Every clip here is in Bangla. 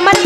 আমার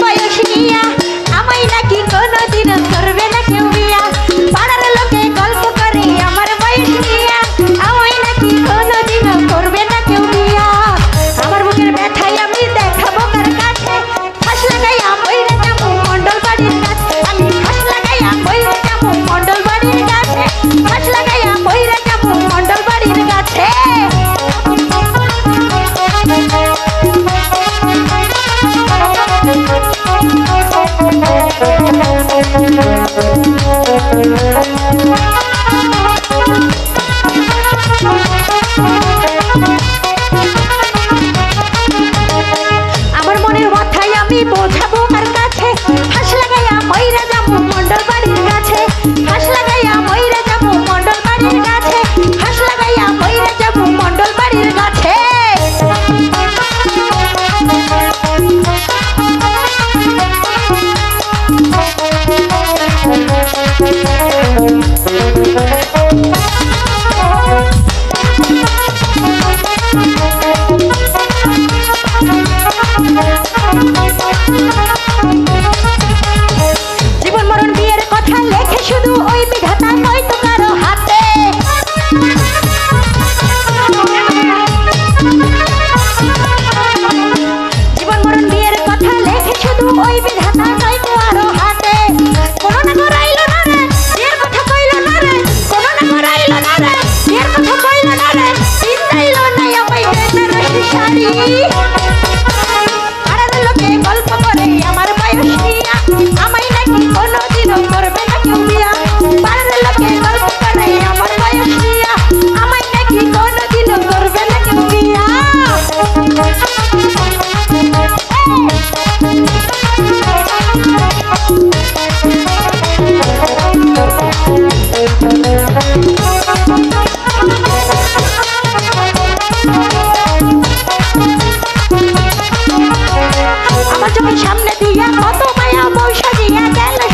আমার চোখের সামনে দিয়া কত মায়া বৈশা দিয়া গেল